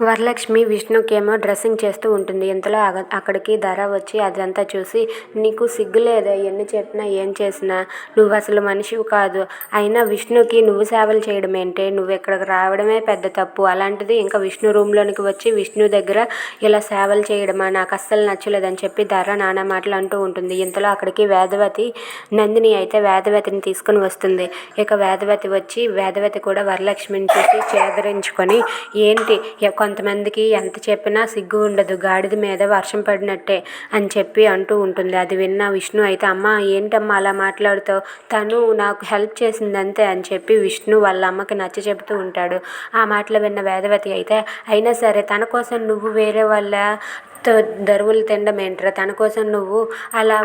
Varalakshmi విష్ణుకేమో dressing చేస్తూ ఉంటుంది. ఇంతలో అక్కడికి ధర వచ్చి అదంతా చూసి నీకు సిగ్గు లేదా? ఎన్ని చెప్పినా ఏం చేసినా? నువ్వు అసలు మనిషివి కాదు. అయినా విష్ణుకి నువ్వు సేవలు చేయడం నువ్వు ఇక్కడికి రావడమే పెద్ద తప్పు. అలాంటిది ఇంకా విష్ణు రూమ్లోనికి వచ్చి విష్ణు దగ్గర ఇలా సేవలు చేయడమా? నాకు అస్సలు నచ్చలేదని చెప్పి ధర నానా మాటలు అంటూ ఉంటుంది. ఇంతలో అక్కడికి వేదవతి నందిని అయితే వేదవతిని తీసుకుని వస్తుంది. ఇక వేదవతి వచ్చి వేదవతి కూడా వరలక్ష్మిని చూసి చేదరించుకొని ఏంటి కొంతమందికి ఎంత చెప్పినా సిగ్గు ఉండదు. గాడిద మీద వర్షం పడినట్టే అని చెప్పి అంటూ ఉంటుంది. అది విన్న విష్ణు అయితే అమ్మ ఏంటమ్మా అలా మాట్లాడుతావు? తను నాకు హెల్ప్ చేసిందంతే అని చెప్పి విష్ణు వాళ్ళ అమ్మకి నచ్చ చెబుతూ ఉంటాడు. ఆ మాటలు విన్న వేదవతి అయితే అయినా సరే తన కోసం నువ్వు వేరే వాళ్ళ దరువులు తినడం ఏంట్రా? తన కోసం నువ్వు అలా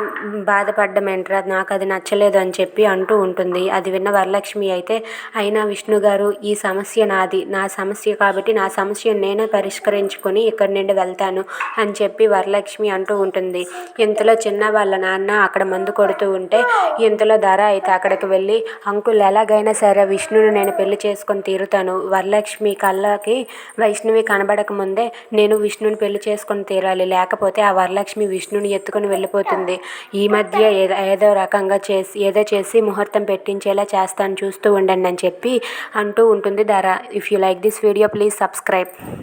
బాధపడడం ఏంట్రా? నాకు అది నచ్చలేదు అని చెప్పి అంటూ ఉంటుంది. అది విన్న వరలక్ష్మి అయితే అయినా విష్ణు గారు ఈ సమస్య నాది. నా సమస్య కాబట్టి నా సమస్యను నేనే పరిష్కరించుకొని ఇక్కడి నుండి వెళ్తాను అని చెప్పి వరలక్ష్మి అంటూ ఉంటుంది. ఇంతలో చిన్న వాళ్ళ నాన్న అక్కడ మందు కొడుతూ ఉంటే ఇంతలో ధర అయితే అక్కడికి వెళ్ళి అంకుల్ ఎలాగైనా సరే విష్ణుని నేను పెళ్ళి చేసుకొని తీరుతాను. వరలక్ష్మి కళ్ళకి వైష్ణవి కనబడక ముందే నేను విష్ణుని పెళ్ళి చేసుకొని తీరాలి. లేకపోతే ఆ వరలక్ష్మి విష్ణుని ఎత్తుకొని వెళ్ళిపోతుంది. ఈ మధ్య ఏదో ఏదో రకంగా చేసి ఏదో చేసి ముహూర్తం పెట్టించేలా చేస్తాను. చూస్తూ ఉండండి అని చెప్పి అంటూ ఉంటుంది ధర. If you like this video please subscribe